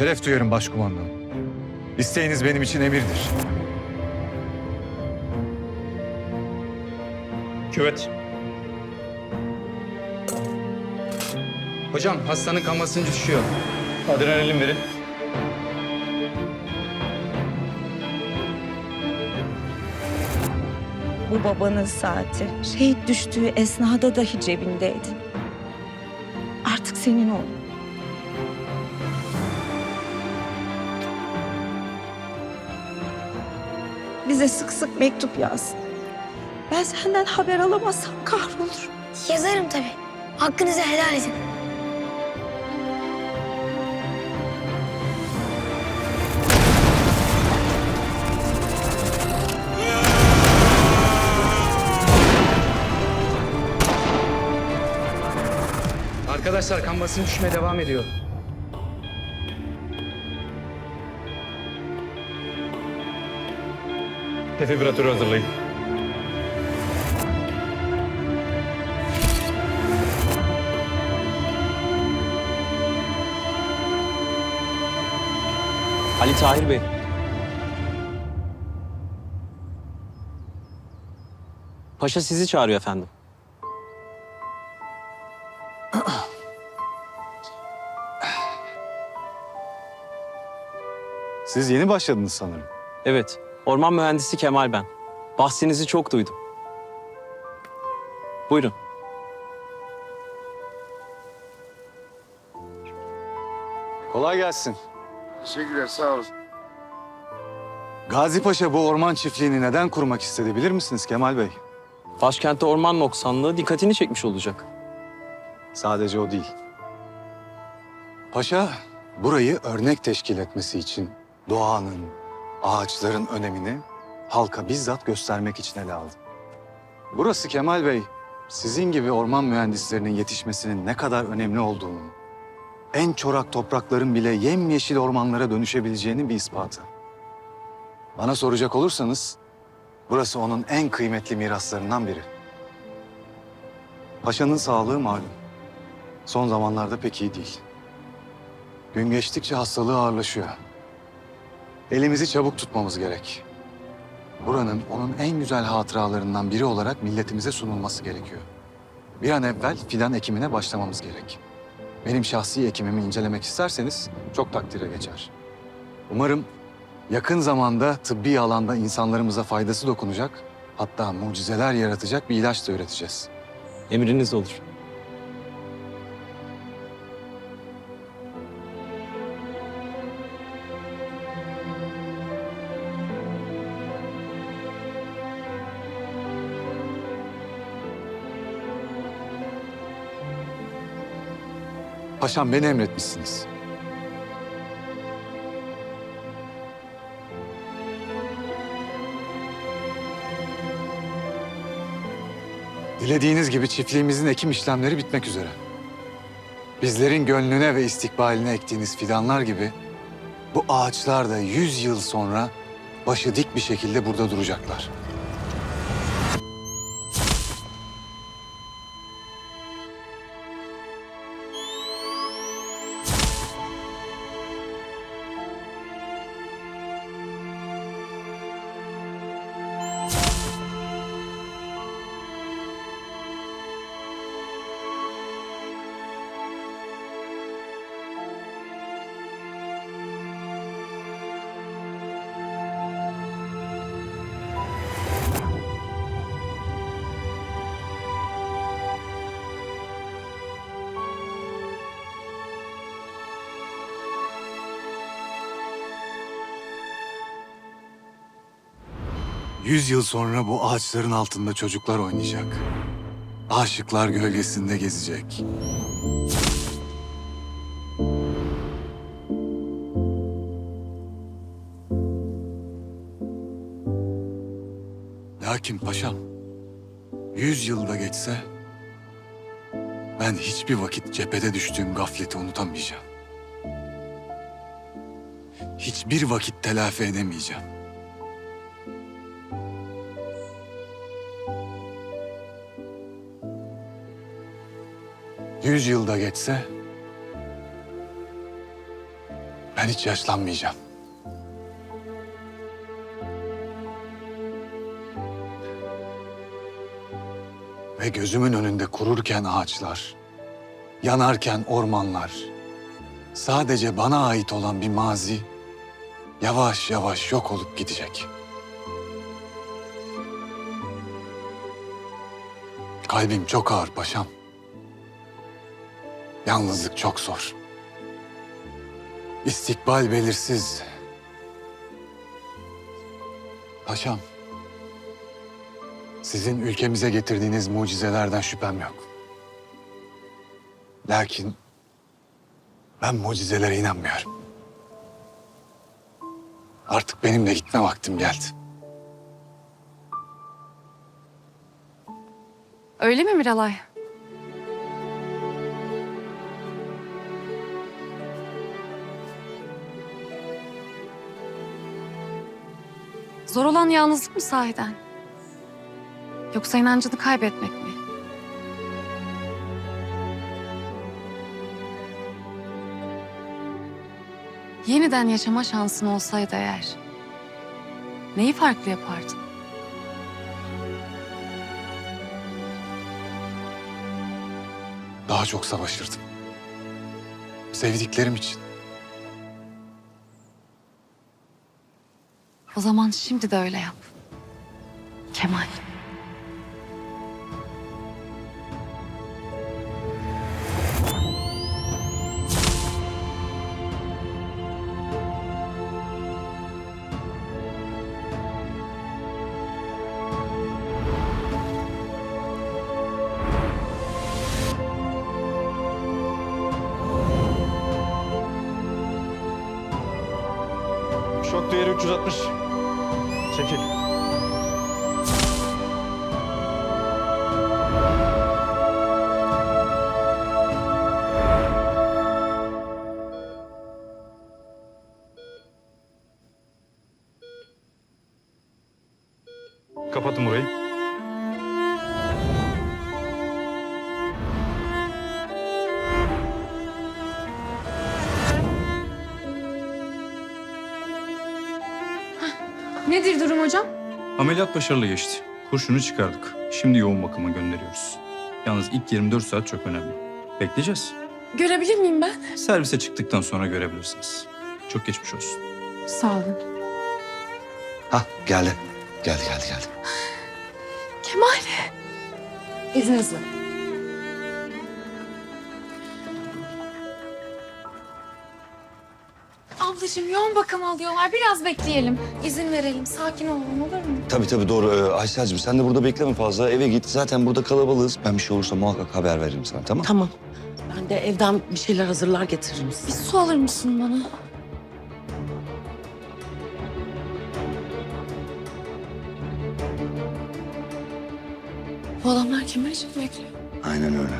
şeref duyarım başkumandanım. İsteğiniz benim için emirdir. Küvet. Hocam hastanın kan basıncı düşüyor. Adrenalin verin. Bu babanın saati. Şehit düştüğü esnada dahi cebindeydi. Artık senin oğlun. Bize sık sık mektup yaz. Ben senden haber alamazsam kahrolurum. Yazarım tabii. Hakkınızı helal edin. Arkadaşlar kan basıncı düşmeye devam ediyor. Defibrilatörü hazırlayın. Ali Tahir Bey. Paşa sizi çağırıyor efendim. Siz yeni başladınız sanırım. Evet, orman mühendisi Kemal ben. Bahsinizi çok duydum. Buyurun. Kolay gelsin. Teşekkürler, sağ olun. Gazi Paşa bu orman çiftliğini neden kurmak istedi bilir misiniz Kemal Bey? Başkentte orman noksanlığı dikkatini çekmiş olacak. Sadece o değil. Paşa burayı örnek teşkil etmesi için doğanın, ağaçların önemini halka bizzat göstermek için ele aldı. Burası Kemal Bey, sizin gibi orman mühendislerinin yetişmesinin ne kadar önemli olduğunu, en çorak toprakların bile yemyeşil ormanlara dönüşebileceğinin bir ispatı. Bana soracak olursanız, burası onun en kıymetli miraslarından biri. Paşa'nın sağlığı malum. Son zamanlarda pek iyi değil. Gün geçtikçe hastalığı ağırlaşıyor. Elimizi çabuk tutmamız gerek. Buranın onun en güzel hatıralarından biri olarak milletimize sunulması gerekiyor. Bir an evvel fidan ekimine başlamamız gerek. Benim şahsi ekimimi incelemek isterseniz çok takdire geçer. Umarım yakın zamanda tıbbi alanda insanlarımıza faydası dokunacak, hatta mucizeler yaratacak bir ilaç da üreteceğiz. Emriniz olur. Paşam beni emretmişsiniz. Dilediğiniz gibi çiftliğimizin ekim işlemleri bitmek üzere. Bizlerin gönlüne ve istikbaline ektiğiniz fidanlar gibi bu ağaçlar da yüz yıl sonra başı dik bir şekilde burada duracaklar. Yüz yıl sonra bu ağaçların altında çocuklar oynayacak. Aşıklar gölgesinde gezecek. Lakin paşam, yüz yılda geçse ben hiçbir vakit cephede düştüğüm gafleti unutamayacağım. Hiçbir vakit telafi edemeyeceğim. Yüz yılda geçse Ben hiç yaşlanmayacağım. Ve gözümün önünde kururken ağaçlar, yanarken ormanlar, sadece bana ait olan bir mazi yavaş yavaş yok olup gidecek. Kalbim çok ağır paşam. Yalnızlık çok zor. İstikbal belirsiz. Paşam, sizin ülkemize getirdiğiniz mucizelerden şüphem yok. Lakin ben mucizelere inanmıyorum. Artık benim de gitme vaktim geldi. Öyle mi Miralay? Zor olan yalnızlık mı sahiden? Yoksa inancını kaybetmek mi? Yeniden yaşama şansın olsaydı eğer, neyi farklı yapardın? Daha çok savaşırdım. Sevdiklerim için. Zaman şimdi de öyle yap. Kemal. Şok değeri 360. Çekil. Kapatın burayı. Nedir durum hocam? Ameliyat başarılı geçti. Kurşunu çıkardık. Şimdi yoğun bakıma gönderiyoruz. Yalnız ilk 24 saat çok önemli. Bekleyeceğiz. Görebilir miyim ben? Servise çıktıktan sonra görebilirsiniz. Çok geçmiş olsun. Sağ olun. Hah geldi. Geldi geldi geldi. Kemal. İzninizle. Ablacığım yoğun bakım alıyorlar. Biraz bekleyelim. İzin verelim. Sakin olalım olur mu? Tabii tabii doğru. Ee, Aysel'cim sen de burada bekleme fazla. Eve git. Zaten burada kalabalığız. Ben bir şey olursa muhakkak haber veririm sana tamam Tamam. Ben de evden bir şeyler hazırlar getiririm Bir size. su alır mısın bana? Bu adamlar kim için bekliyor? Aynen öyle.